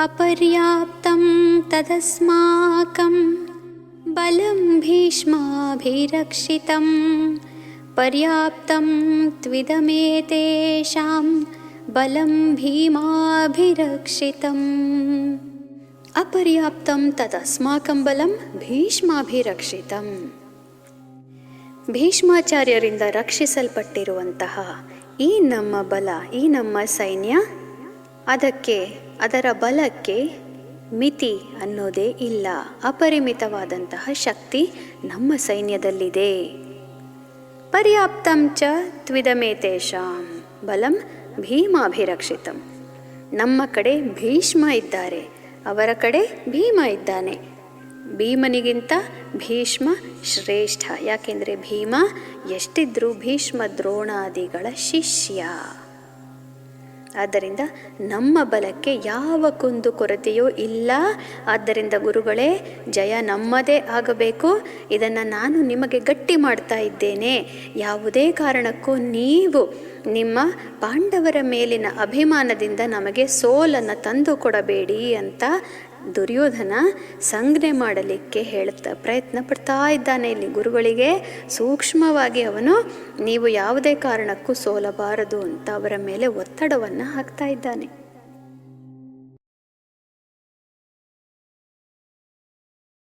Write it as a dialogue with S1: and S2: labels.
S1: अपर्याप्तं तदस्माकं बलं भीष्माभिरक्षितं पर्याप्तं त्विदमेतेषां बलं भीमाभिरक्षितम् ಅಪರ್ಯಾಪ್ತಂ ತದಸ್ಮಾಕಂ ಬಲಂ ಭೀಷ್ಮಾಭಿರಕ್ಷಿತಂ ಭೀಷ್ಮಾಚಾರ್ಯರಿಂದ ರಕ್ಷಿಸಲ್ಪಟ್ಟಿರುವಂತಹ ಈ ನಮ್ಮ ಬಲ ಈ ನಮ್ಮ ಸೈನ್ಯ ಅದಕ್ಕೆ, ಅದರ ಬಲಕ್ಕೆ ಮಿತಿ ಅನ್ನೋದೇ ಇಲ್ಲ. ಅಪರಿಮಿತವಾದಂತಹ ಶಕ್ತಿ ನಮ್ಮ ಸೈನ್ಯದಲ್ಲಿದೆ. ಪರ್ಯಾಪ್ತಂ ಚ ತ್ವಿದಮೇತೇಷಾಂ ಬಲಂ ಭೀಮಾಭಿರಕ್ಷಿತಂ. ನಮ್ಮ ಕಡೆ ಭೀಷ್ಮ ಇದ್ದಾರೆ. ಅವರ ಕಡೆ ಭೀಮ ಇದ್ದಾನೆ. ಭೀಮನಿಗಿಂತ ಭೀಷ್ಮ ಶ್ರೇಷ್ಠ. ಯಾಕೆಂದರೆ ಭೀಮ ಎಷ್ಟಿದ್ರೂ ಭೀಷ್ಮ ದ್ರೋಣಾದಿಗಳ ಶಿಷ್ಯ. ಆದ್ದರಿಂದ ನಮ್ಮ ಬಲಕ್ಕೆ ಯಾವ ಕುಂದು ಕೊರತೆಯೂ ಇಲ್ಲ. ಆದ್ದರಿಂದ ಗುರುಗಳೇ, ಜಯ ನಮ್ಮದೇ ಆಗಬೇಕು. ಇದನ್ನು ನಾನು ನಿಮಗೆ ಗಟ್ಟಿ ಮಾಡ್ತಾ ಇದ್ದೇನೆ. ಯಾವುದೇ ಕಾರಣಕ್ಕೂ ನೀವು ನಿಮ್ಮ ಪಾಂಡವರ ಮೇಲಿನ ಅಭಿಮಾನದಿಂದ ನಮಗೆ ಸೋಲನ್ನು ತಂದು ಕೊಡಬೇಡಿ ಅಂತ ದುರ್ಯೋಧನ ಸಂಜ್ಞೆ ಮಾಡಲಿಕ್ಕೆ ಹೇಳ್ತಾ ಪ್ರಯತ್ನ ಪಡ್ತಾ ಇದ್ದಾನೆ. ಇಲ್ಲಿ ಗುರುಗಳಿಗೆ ಸೂಕ್ಷ್ಮವಾಗಿ ಅವನು, ನೀವು ಯಾವುದೇ ಕಾರಣಕ್ಕೂ ಸೋಲಬಾರದು ಅಂತ ಅವರ ಮೇಲೆ ಒತ್ತಡವನ್ನು ಹಾಕ್ತಾ ಇದ್ದಾನೆ.